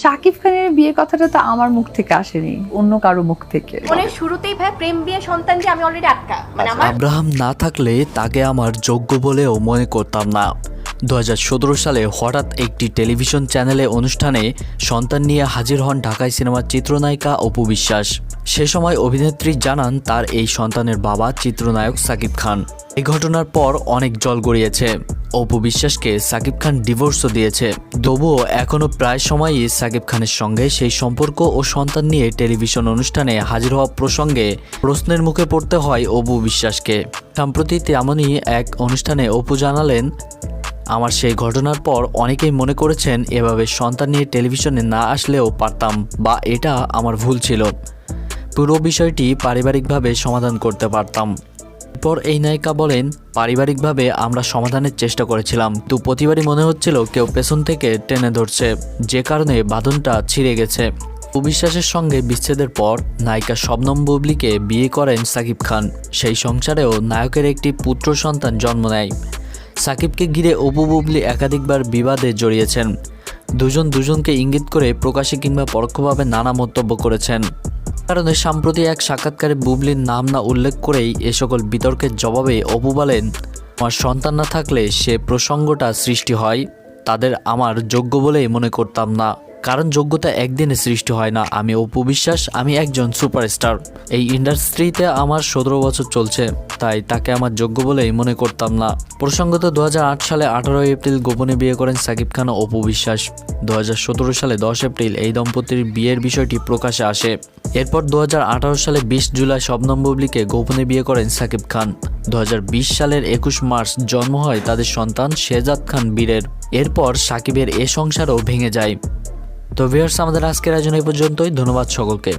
শাকিব খানের বিয়ে কথাটা তো আমার মুখ থেকে আসেনি অন্য কারও মুখ থেকে। মানে শুরুতেই ভাই প্রেম বিয়ে সন্তান যে আমি অলরেডি আটকা। মানে আমার আব্রাহাম না থাকলে তাকে আমার যোগ্য বলেও মনে করতাম না। দু হাজার সতেরো সালে হঠাৎ একটি টেলিভিশন চ্যানেলে অনুষ্ঠানে সন্তান নিয়ে হাজির হন ঢাকায় সিনেমার চিত্রনায়িকা অপু বিশ্বাস। সে সময় অভিনেত্রী জানান তার এই সন্তানের বাবা চিত্রনায়ক সাকিব খান। এই ঘটনার পর অনেক জল গড়িয়েছে। অপু বিশ্বাসকে সাকিব খান ডিভোর্সও দিয়েছে। তবুও এখনও প্রায় সময়ই সাকিব খানের সঙ্গে সেই সম্পর্ক ও সন্তান নিয়ে টেলিভিশন অনুষ্ঠানে হাজির হওয়া প্রসঙ্গে প্রশ্নের মুখে পড়তে হয় অপু বিশ্বাসকে। সম্প্রতি তেমনই এক অনুষ্ঠানে অপু জানালেন, আমার সেই ঘটনার পর অনেকেই মনে করেছেন এভাবে সন্তান নিয়ে টেলিভিশনে না আসলেও পারতাম বা এটা আমার ভুল ছিল। পুরো বিষয়টি পারিবারিকভাবে সমাধান করতে পারতাম। এরপর এই নায়িকা বলেন, পারিবারিকভাবে আমরা সমাধানের চেষ্টা করেছিলাম। তো প্রতিবারই মনে হচ্ছিল কেউ পেছন থেকে টেনে ধরছে। যে কারণে বাঁধনটা ছিঁড়ে গেছে। অবিশ্বাসের সঙ্গে বিচ্ছেদের পর নায়িকা শবনম বুবলিকে বিয়ে করেন সাকিব খান। সেই সংসারেও নায়কের একটি পুত্র সন্তান জন্ম নেয়। সাকিবকে ঘিরে অপু বুবলি একাধিকবার বিবাদে জড়িয়েছেন। দুজন দুজনকে ইঙ্গিত করে প্রকাশ্যে কিংবা পরোক্ষভাবে নানা মন্তব্য করেছেন। কারণে সাম্প্রতি এক সাক্ষাৎকারে বুবলির নাম না উল্লেখ করেই এ সকল বিতর্কের জবাবে অপু বলেন আমার সন্তান না থাকলে সে প্রসঙ্গটা সৃষ্টি হয়, তাদের আমার যোগ্য বলেই মনে করতাম না। কারণ যোগ্যতা একদিনে সৃষ্টি হয় না। আমি অপু বিশ্বাস, আমি একজন সুপারস্টার। এই ইন্ডাস্ট্রিতে আমার সতেরো বছর চলছে, তাই তাকে আমার যোগ্য বলেই মনে করতাম না। প্রসঙ্গত দু হাজার আট সালে আঠারোই এপ্রিল গোপনে বিয়ে করেন সাকিব খান ও অপু বিশ্বাস। দু সালে দশ এপ্রিল এই দম্পতির বিয়ের বিষয়টি প্রকাশে আসে। এরপর দু হাজার আঠারো সালে বিশ জুলাই শবনম বুবলিকে গোপনে বিয়ে করেন সাকিব খান। দু হাজার বিশ সালের একুশ মার্চ জন্ম হয় তাদের সন্তান শেজাদ খান বীরের। এরপর সাকিবের এ সংসারও ভেঙে যায়। তো ভিউয়ার্স আমাদের আজকের আয়োজন এই পর্যন্তই। ধন্যবাদ সকলকে।